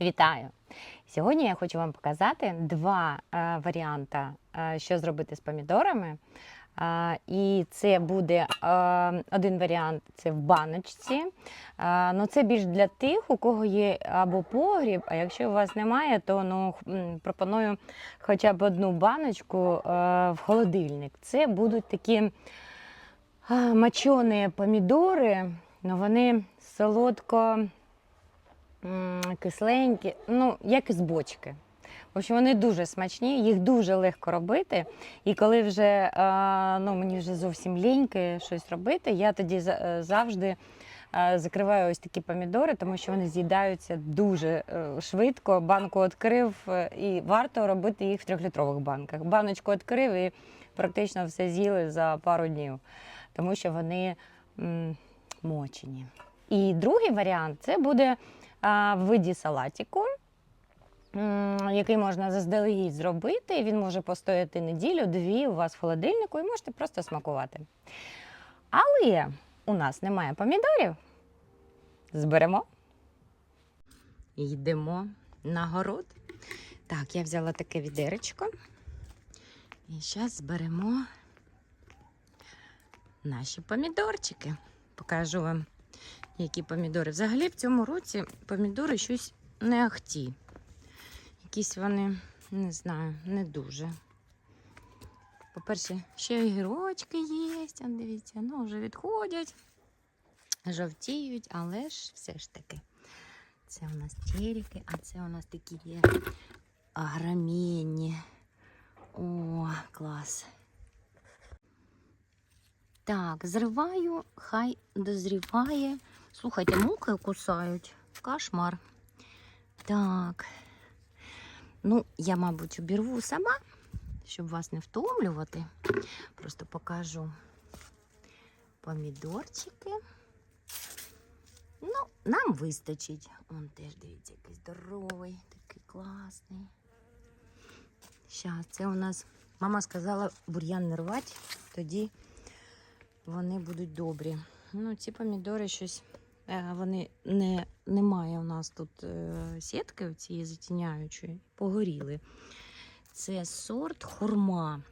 Вітаю! Сьогодні я хочу вам показати два е, варіанти, е, що зробити з помідорами. Е, і це буде е, один варіант це в баночці. Е, ну, це більш для тих, у кого є або погріб, а якщо у вас немає, то ну, пропоную хоча б одну баночку е, в холодильник. Це будуть такі е, мочені помідори, ну, вони солодко кисленькі, ну, як із бочки. В общем, вони дуже смачні, їх дуже легко робити. І коли вже ну, мені вже зовсім ліньки щось робити, я тоді е, завжди е, закриваю ось такі помідори, тому що вони з'їдаються дуже е, швидко. Банку відкрив, і варто робити їх в трьохлітрових банках. Баночку відкрив і практично все з'їли за пару днів, тому що вони мочені. І другий варіант це буде в виді салатику, який можна заздалегідь зробити. Він може постояти неділю-дві у вас в холодильнику і можете просто смакувати. Але у нас немає помідорів. Зберемо. Йдемо на город. Так, я взяла таке відеречко. І зараз зберемо наші помідорчики. Покажу вам які помідори. Взагалі в цьому році помідори щось не ахті. Якісь вони, не знаю, не дуже. По-перше, ще огірочки є, дивіться, ну вже відходять, жовтіють, але ж все ж таки. Це у нас черіки, а це у нас такі є агромінні. О, клас. Так, зриваю, хай дозріває. Слухайте, муки кусають. Кошмар. Так. Ну, я, мабуть, обірву сама, щоб вас не втомлювати. Просто покажу помідорчики. Ну, нам вистачить. Он теж, дивіться, який здоровий, такий класний. Щас, це у нас мама сказала бур'ян не рвати, тоді вони будуть добрі. Ну, ці помідори щось. Е, Вони не, немає у нас тут е, сітки цієї затіняючої, погоріли. Це сорт хурма.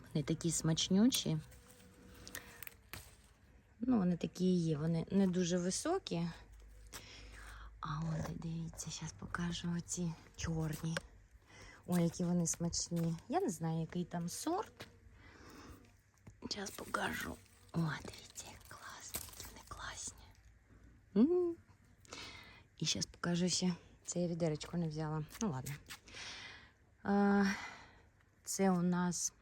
Вони такі смачнючі. Ну, вони такі є. Вони не дуже високі. А от дивіться, зараз покажу оці чорні. Ой, які вони смачні. Я не знаю, який там сорт. Зараз покажу. О, дивіться, як класні, які вони класні. М. І зараз покажу ще. Це я відеречко не взяла. Ну ладно. Це у нас.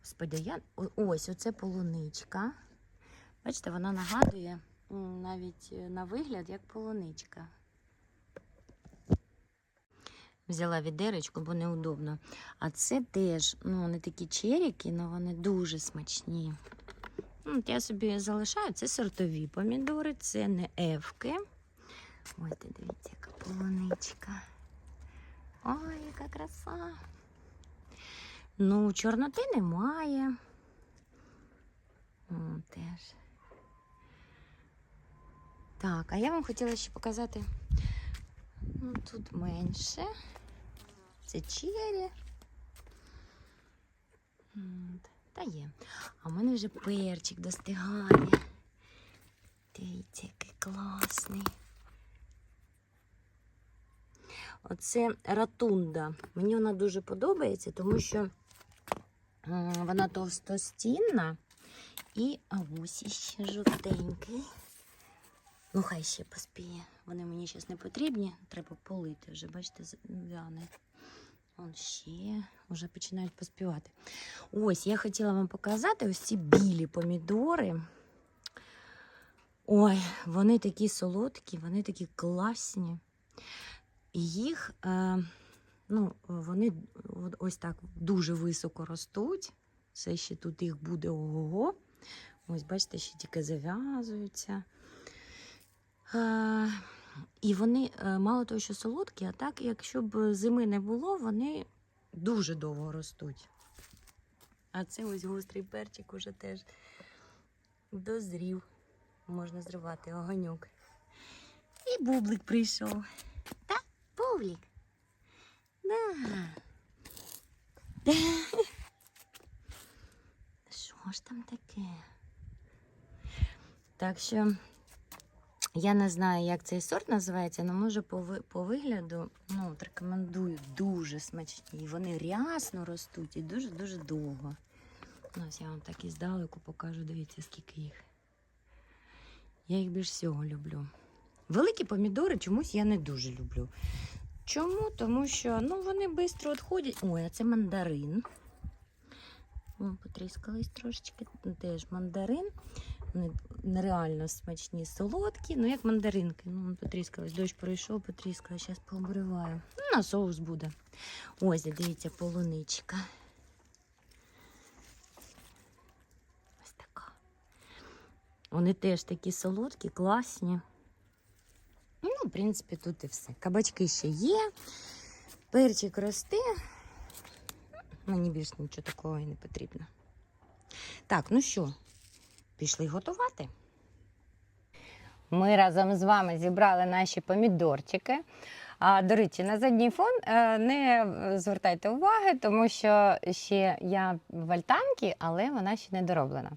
Господи, я... ось оце полуничка. Бачите, вона нагадує навіть е, на вигляд як полуничка. Взяла відеречко, бо неудобно. А це теж, ну, вони такі черіки, але вони дуже смачні. От я собі залишаю, це сортові помідори, це не ефки. Ось дивіться, яка полуничка. Ой, яка краса. Ну, чорноти немає. О, теж. Так, а я вам хотіла ще показати. Ну, тут менше. Це чері. М, Та є. А в мене вже перчик достигає. Дивіться, який класний. Оце ратунда. Мені вона дуже подобається, тому що вона товстостінна і а ось іще жовтенький. Ну, хай ще поспіє. Вони мені зараз не потрібні. Треба полити вже, бачите, вяне. Он ще вже починають поспівати. Ось, я хотіла вам показати ось ці білі помідори. Ой, вони такі солодкі, вони такі класні. Їх, е, ну, вони ось так дуже високо ростуть. Це ще тут їх буде ого-го. Ось, бачите, ще тільки зав'язуються. І вони е, мало того, що солодкі, а так, якщо б зими не було, вони дуже довго ростуть. А це ось гострий перчик уже теж дозрів. Можна зривати огоньок. І бублик прийшов. Бублік? Да. Що ж там таке? Так що я не знаю, як цей сорт називається, але може по, ви- по вигляду ну, от рекомендую дуже смачні. Вони рясно ростуть і дуже-дуже довго. Ну, ось я вам так і здалеку покажу, дивіться, скільки їх. Я їх більш всього люблю. Великі помідори чомусь я не дуже люблю. Чому? Тому що ну, вони швидко відходять. Ой, а це мандарин. О, потріскались трошечки. Теж мандарин. Вони нереально смачні, солодкі, ну як мандаринки. Ну, потріскались. Дощ пройшов, потріскала. Зараз пообриваю. Ну, на соус буде. Ось, дивіться, полуничка. Ось така. Вони теж такі солодкі, класні. Ну, в принципі, тут і все. Кабачки ще є. Перчик росте. Мені більш нічого такого і не потрібно. Так, ну що, пішли готувати. Ми разом з вами зібрали наші помідорчики. А, до речі, на задній фон е, не звертайте уваги, тому що ще я в альтанці, але вона ще не дороблена.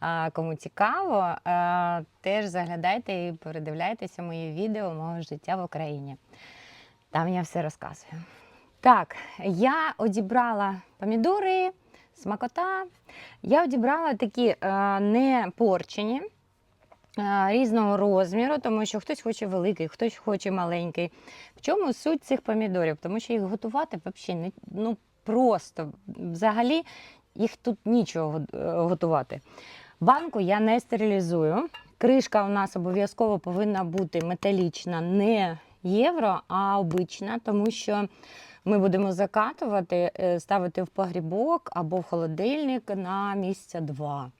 А, кому цікаво, е, теж заглядайте і передивляйтеся мої відео мого життя в Україні. Там я все розказую. Так, я одібрала помідори, смакота. Я одібрала такі е, не порчені, е, різного розміру, тому що хтось хоче великий, хтось хоче маленький. В чому суть цих помідорів? Тому що їх готувати взагалі ну, просто. Взагалі їх тут нічого е, готувати. Банку я не стерилізую. Кришка у нас обов'язково повинна бути металічна, не євро, а обична, тому що ми будемо закатувати, е, ставити в погрібок або в холодильник на місяця два.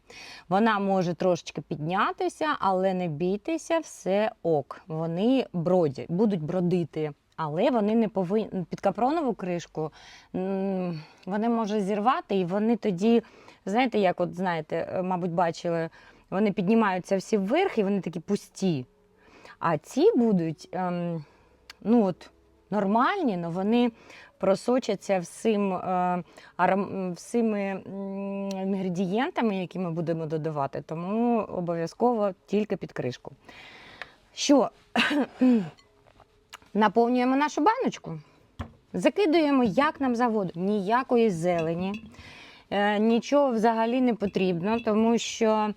Вона може трошечки піднятися, але не бійтеся, все ок. Вони бродять, будуть бродити. Але вони не повинні під капронову кришку вони можуть зірвати, і вони тоді, знаєте, як от знаєте, е, мабуть, бачили, вони піднімаються всі вверх і вони такі пусті. А ці будуть ем, ну от, нормальні, але вони просочаться всім, е, всіми інгредієнтами, які ми будемо додавати, тому обов'язково тільки під кришку. Що? Наповнюємо нашу баночку, закидуємо як нам заводу, ніякої зелені. Е, Нічого взагалі не потрібно, тому що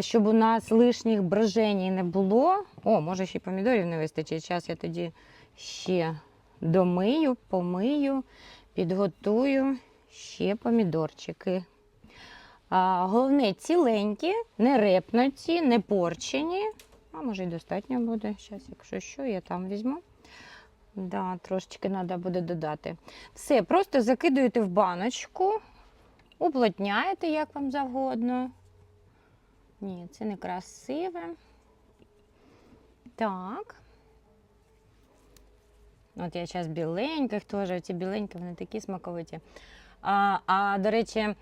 щоб у нас лишніх броженій не було. О, може ще й помідорів не вистачить. Зараз я тоді ще домию, помию, підготую ще помідорчики. А, головне ціленькі, не репнуті, не порчені. А може й достатньо буде. Зараз, якщо що, я там візьму. Да, трошечки треба буде додати. Все, просто закидуєте в баночку, уплотняєте, як вам завгодно. Ні, це не красиве. Так. От я зараз біленьких теж, ці біленькі, вони такі смаковиті. А, а до речі,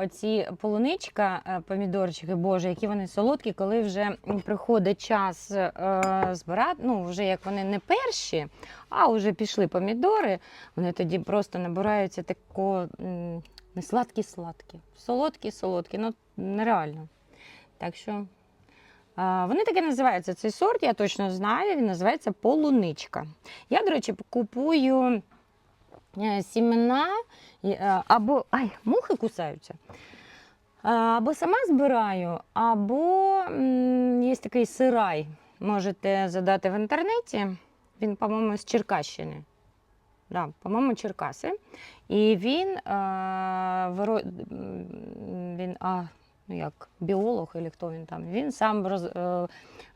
оці полуничка, е, помідорчики, боже, які вони солодкі, коли вже приходить час е, збирати, ну, вже як вони не перші, а вже пішли помідори, вони тоді просто набираються тако не сладкі-сладкі. Солодкі-солодкі, ну нереально. Так що вони таке називаються. Цей сорт, я точно знаю, він називається полуничка. Я, до речі, купую е, сімена е, або. Ай, мухи кусаються. Або сама збираю, або є такий сирай. Можете задати в інтернеті. Він, по-моєму, з Черкащини. Да, по-моєму, Черкаси. І він, він а, як біолог, і хто він там. Він сам роз, е,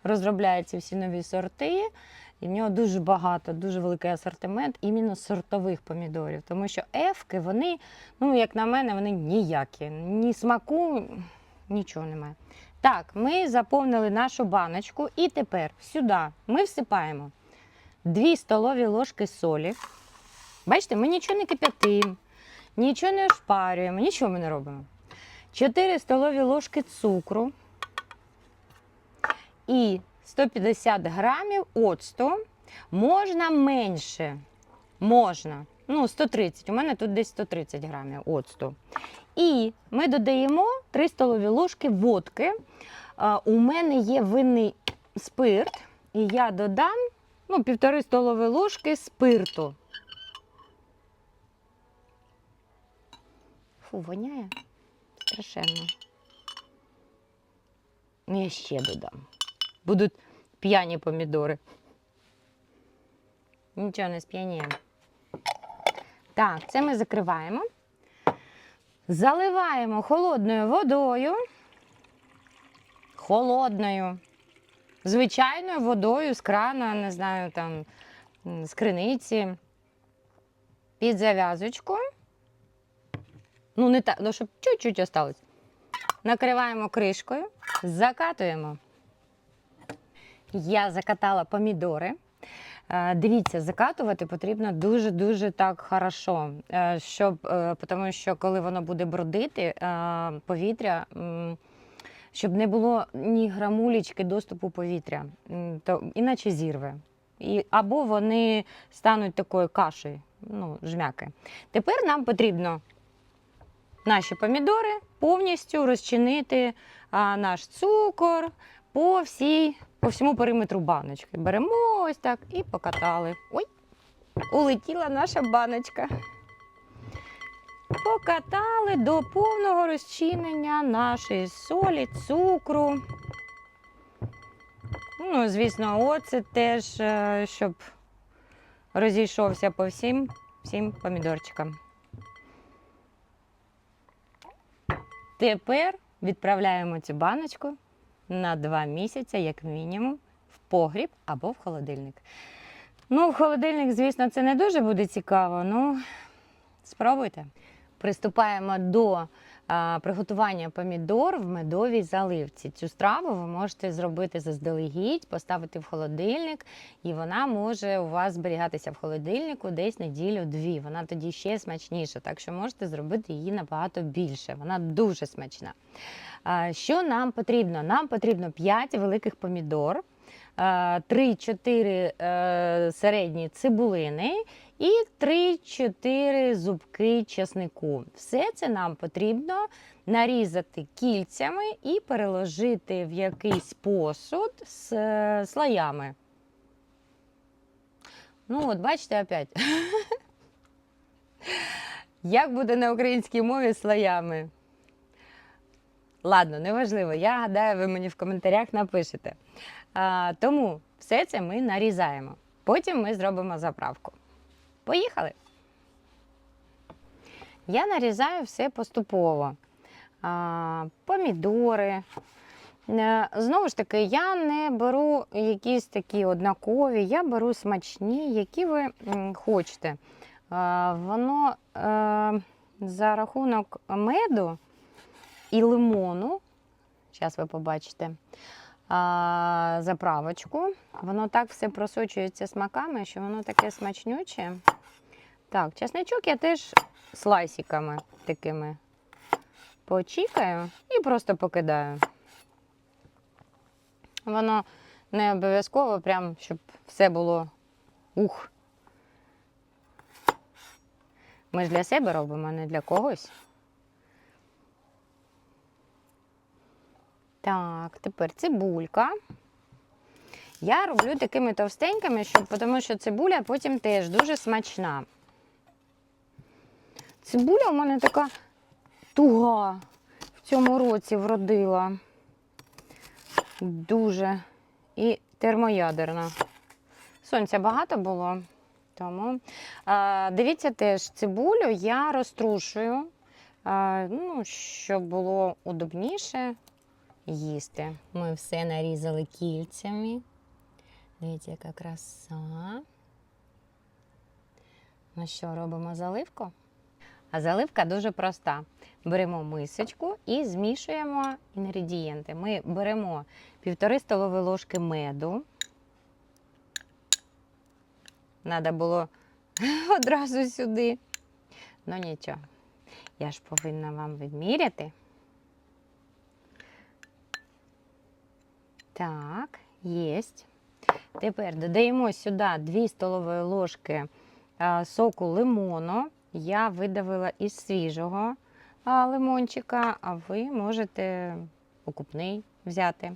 розробляє ці всі нові сорти. І в нього дуже багато, дуже великий асортимент іменно сортових помідорів. Тому що ефки, вони, ну, як на мене, вони ніякі. Ні смаку, нічого немає. Так, ми заповнили нашу баночку, і тепер сюди ми всипаємо 2 столові ложки солі. Бачите, ми нічого не кип'ятимо, нічого не ошпарюємо, нічого ми не робимо. 4 столові ложки цукру і 150 грамів оцту. Можна менше. Можна. Ну, 130. У мене тут десь 130 грамів оцту. І ми додаємо 3 столові ложки водки. У мене є винний спирт, і я додам ну, півтори столові ложки спирту. Фу, воняє страшенно. Ну, я ще додам. Будуть п'яні помідори. Нічого не сп'яніє. Так, це ми закриваємо. Заливаємо холодною водою. Холодною. Звичайною водою з крана, не знаю, там, з криниці. Під зав'язочку. Ну, не так, ну, щоб чуть-чуть осталось. Накриваємо кришкою, закатуємо. Я закатала помідори. Е, Дивіться, закатувати потрібно дуже-дуже так хорошо, е, щоб, е, тому що коли воно буде бродити, повітря, щоб не було ні грамулечки доступу повітря, то іначе зірве. І, або вони стануть такою кашею, ну, жмяки. Тепер нам потрібно наші помідори повністю розчинити а, наш цукор по, всій, по всьому периметру баночки. Беремо ось так і покатали. Ой, улетіла наша баночка. Покатали до повного розчинення нашої солі, цукру. Ну, звісно, оцет теж, е, щоб розійшовся по всім, всім помідорчикам. Тепер відправляємо цю баночку на 2 місяці, як мінімум, в погріб або в холодильник. Ну, в холодильник, звісно, це не дуже буде цікаво, ну спробуйте. Приступаємо до приготування помідор в медовій заливці. Цю страву ви можете зробити заздалегідь, поставити в холодильник, і вона може у вас зберігатися в холодильнику десь неділю-дві. Вона тоді ще смачніша, так що можете зробити її набагато більше. Вона дуже смачна. Що нам потрібно? Нам потрібно 5 великих помідор. 3-4 е, середні цибулини і 3-4 зубки чеснику. Все це нам потрібно нарізати кільцями і переложити в якийсь посуд з е, слоями. Ну, от бачите, опять. Як буде на українській мові слоями? Ладно, неважливо. Я гадаю, ви мені в коментарях напишете. Тому все це ми нарізаємо. Потім ми зробимо заправку. Поїхали! Я нарізаю все поступово. Помідори. Е, Знову ж таки, я не беру якісь такі однакові, я беру смачні, які ви хочете. Воно е, за рахунок меду і лимону, зараз ви побачите, а, заправочку. Воно так все просочується смаками, що воно таке смачнюче. Так, чесничок я теж слайсиками такими почікаю і просто покидаю. Воно не обов'язково, прям, щоб все було ух. Ми ж для себе робимо, а не для когось. Так, тепер цибулька. Я роблю такими товстенькими, щоб, тому що цибуля потім теж дуже смачна. Цибуля у мене така туга в цьому році вродила. Дуже. І термоядерна. Сонця багато було, тому а, дивіться теж, цибулю я розтрушую, а, ну, щоб було удобніше їсти. Ми все нарізали кільцями. Дивіться, яка краса. Ну що, робимо заливку? А заливка дуже проста. Беремо мисочку і змішуємо інгредієнти. Ми беремо півтори столові ложки меду. Треба було одразу сюди. Ну нічого, я ж повинна вам відміряти. Так, єсть. Тепер додаємо сюди 2 столові ложки соку лимону. Я видавила із свіжого лимончика, а ви можете покупний взяти.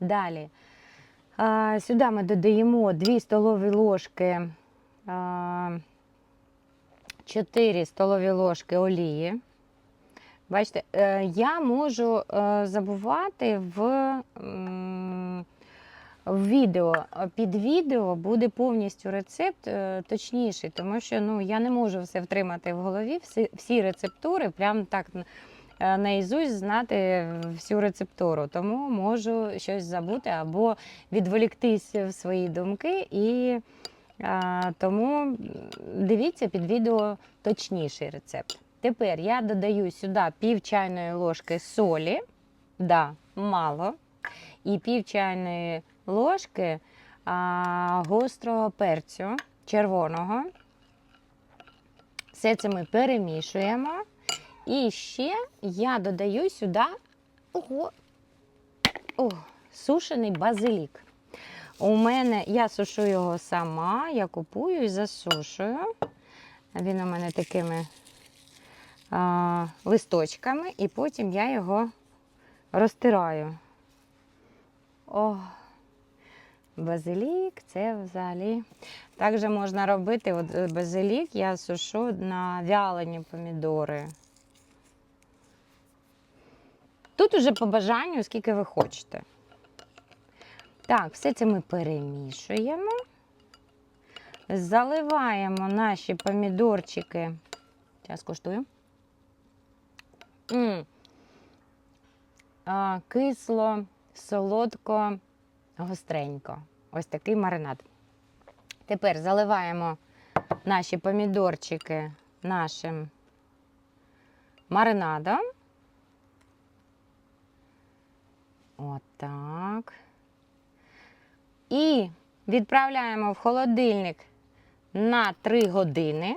Далі сюди ми додаємо 2 столові ложки, 4 столові ложки олії. Бачите, е, я можу е, забувати в, в відео. Під відео буде повністю рецепт е, точніший, тому що ну, я не можу все втримати в голові, всі, всі рецептури, прям так е, наізусть знати всю рецептуру. Тому можу щось забути або відволіктись в свої думки. І е, тому дивіться під відео точніший рецепт. Тепер я додаю сюди пів чайної ложки солі, да, мало, і пів чайної ложки а, гострого перцю червоного. Все це ми перемішуємо. І ще я додаю сюди ого, о, сушений базилік. У мене я сушу його сама, я купую і засушую. Він у мене такими а, листочками, і потім я його розтираю. О, базилік, це взагалі. Також можна робити от е, базилік, я сушу на вялені помідори. Тут уже по бажанню, скільки ви хочете. Так, все це ми перемішуємо. Заливаємо наші помідорчики. Зараз коштую. Кисло, солодко, гостренько. Ось такий маринад. Тепер заливаємо наші помідорчики нашим маринадом. Отак. І відправляємо в холодильник на 3 години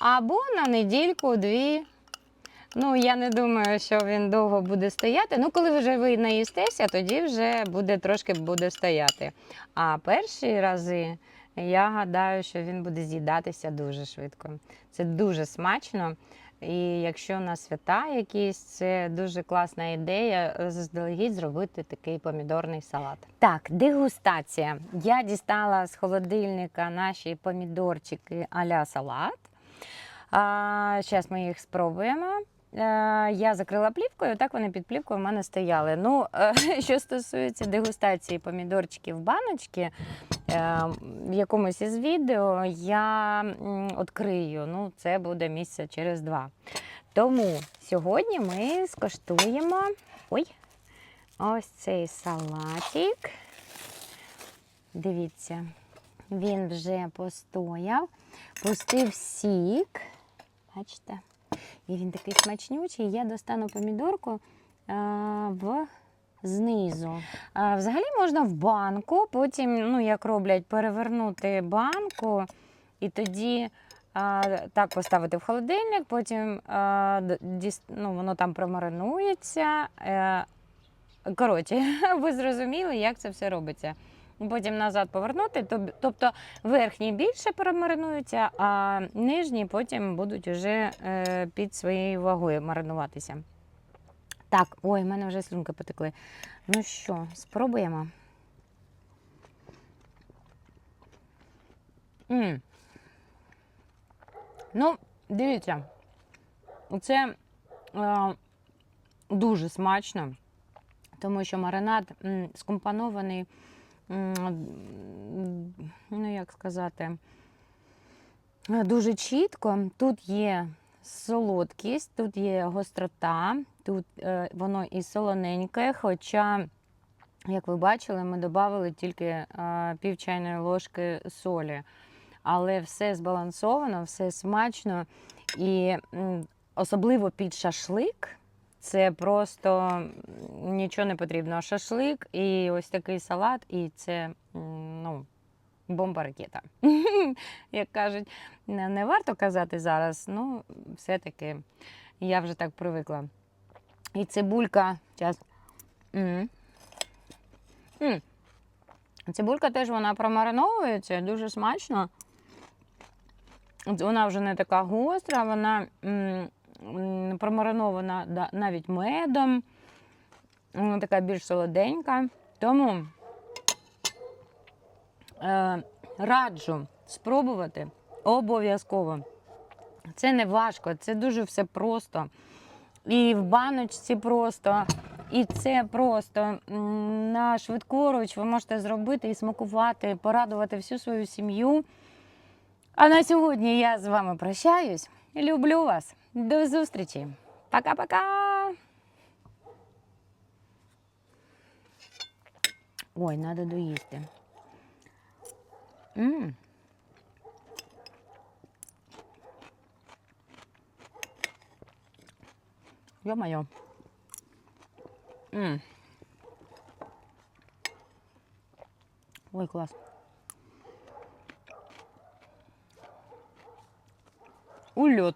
або на недільку-дві. Ну, я не думаю, що він довго буде стояти. Ну, коли вже ви наїстеся, тоді вже буде трошки буде стояти. А перші рази я гадаю, що він буде з'їдатися дуже швидко. Це дуже смачно. І якщо на свята якісь, це дуже класна ідея заздалегідь зробити такий помідорний салат. Так, дегустація. Я дістала з холодильника наші помідорчики а-ля салат. Зараз ми їх спробуємо. Е, Я закрила плівкою, так вони під плівкою в мене стояли. Ну, е, що стосується дегустації помідорчиків в баночки, е, в якомусь із відео я відкрию. Ну, це буде місяця через два. Тому сьогодні ми скоштуємо ой, ось цей салатик. Дивіться, він вже постояв, пустив сік. Бачите? І він такий смачнючий. Я достану помідорку а, в знизу. А, взагалі можна в банку, потім, ну, як роблять, перевернути банку і тоді а, так поставити в холодильник, потім а, діс- ну, воно там промаринується. Е, коротше, ви зрозуміли, як це все робиться. Потім назад повернути, тобто верхні більше перемаринуються, а нижні потім будуть вже е, під своєю вагою маринуватися. Так, ой, в мене вже слюнки потекли. Ну що, спробуємо. м Ну, дивіться, це е, дуже смачно, тому що маринад м, скомпонований м, ну як сказати, дуже чітко. Тут є солодкість, тут є гострота, тут е, воно і солоненьке, хоча, як ви бачили, ми додали тільки е, пів чайної ложки солі. Але все збалансовано, все смачно і особливо під шашлик. Це просто нічого не потрібно. Шашлик і ось такий салат, і це ну, бомба ракета. Як кажуть, не, варто казати зараз, ну, все-таки я вже так привикла. І цибулька. Зараз. М. М. Цибулька теж вона промариновується, дуже смачно. Вона вже не така гостра, вона м, м, промаринована навіть медом. Вона така більш солоденька. Тому е, раджу спробувати обов'язково. Це не важко, це дуже все просто. І в баночці просто, і це просто на швидкоруч ви можете зробити і смакувати, порадувати всю свою сім'ю. А на сьогодні я з вами прощаюсь. Люблю вас. До зустрічі. Пока-пока. Ой, треба доїсти. М. Ё-моё. М. Ой, класс. Улет.